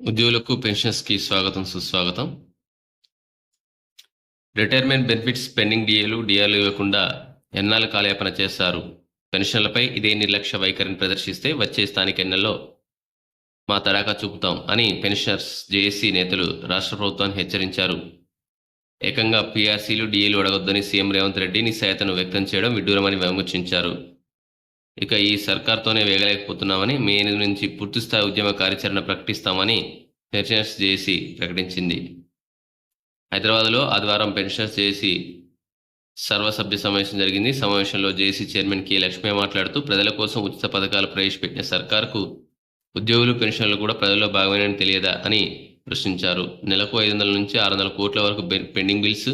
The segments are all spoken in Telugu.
ఉద్యోగులకు పెన్షన్స్కి స్వాగతం సుస్వాగతం. రిటైర్మెంట్ బెనిఫిట్స్ పెండింగ్ డిఏలు డిఆర్లు ఇవ్వకుండా ఎన్నాళ్ళు కాలయాపన చేస్తారు పెన్షన్లపై ఇదే నిర్లక్ష్య వైఖరిని ప్రదర్శిస్తే వచ్చే స్థానిక ఎన్నికల్లో మా తడాకా చూపుతాం అని పెన్షనర్స్ జేఏసీ నేతలు రాష్ట్ర ప్రభుత్వాన్ని హెచ్చరించారు. ఏకంగా పీఆర్సీలు డిఏలు అడగొద్దని సీఎం రేవంత్ రెడ్డి నిస్సాయతను వ్యక్తం చేయడం విడ్డూరమని విమర్శించారు. ఇక ఈ సర్కార్తోనే వేగలేకపోతున్నామని మే ఎనిమిది నుంచి పూర్తిస్థాయి ఉద్యమ కార్యాచరణ ప్రకటిస్తామని పెన్షనర్స్ జేసీ ప్రకటించింది. హైదరాబాద్లో ఆదివారం పెన్షనర్స్ జేసీ సర్వసభ్య సమావేశం జరిగింది. సమావేశంలో జేసీ చైర్మన్ కె లక్ష్మి మాట్లాడుతూ ప్రజల కోసం ఉచిత పథకాలు ప్రవేశపెట్టిన సర్కార్కు ఉద్యోగులు పెన్షన్లు కూడా ప్రజల్లో భాగమేనని తెలియదా అని ప్రశ్నించారు. నెలకు ఐదు వందల నుంచి ఆరు వందల కోట్ల వరకు పెండింగ్ బిల్స్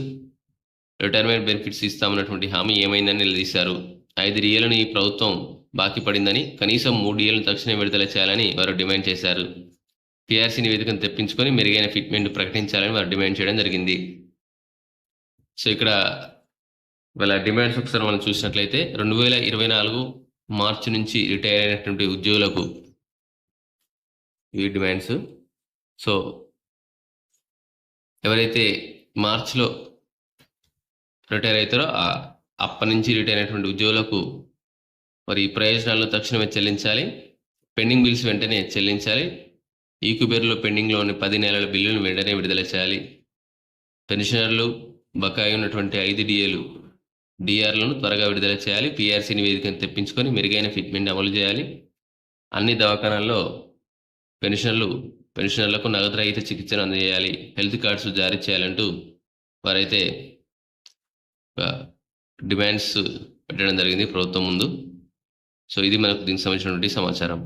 రిటైర్మెంట్ బెనిఫిట్స్ ఇస్తామన్నటువంటి హామీ ఏమైందని నిలదీశారు. ఐదు రియలను ఈ ప్రభుత్వం బాకీ పడిందని కనీసం మూడు డిఏలను తక్షణమే విడుదల చేయాలని వారు డిమాండ్ చేశారు. పీఆర్సీ నివేదికను తెప్పించుకొని మెరుగైన ఫిట్మెంట్ ప్రకటించాలని వారు డిమాండ్ చేయడం జరిగింది. సో ఇక్కడ వాళ్ళ డిమాండ్స్ ఒకసారి మనం చూసినట్లయితే రెండు వేల ఇరవై నాలుగు మార్చి నుంచి రిటైర్ అయినటువంటి ఉద్యోగులకు ఇవి డిమాండ్స్. సో ఎవరైతే మార్చిలో రిటైర్ అవుతారో అప్పటి నుంచి రిటైర్ అయినటువంటి ఉద్యోగులకు మరి ప్రయోజనాలు తక్షణమే చెల్లించాలి. పెండింగ్ బిల్స్ వెంటనే చెల్లించాలి. ఈక్యుబేర్లో పెండింగ్లో ఉన్న పది నెలల బిల్లును వెంటనే విడుదల చేయాలి. పెన్షనర్లు బకాయి ఉన్నటువంటి ఐదు డిఏలు డిఆర్లను త్వరగా విడుదల చేయాలి. పిఆర్సీ నివేదికను తెప్పించుకొని మెరుగైన ఫిట్మెంట్ అమలు చేయాలి. అన్ని దవాఖానాల్లో పెన్షన్లు పెన్షనర్లకు నగదు రహిత చికిత్సను అందజేయాలి. హెల్త్ కార్డ్స్ జారీ చేయాలంటూ వారైతే డిమాండ్స్ పెట్టడం జరిగింది ప్రభుత్వం ముందు. సో ఇది మనకు దీనికి సంబంధించినటువంటి సమాచారం.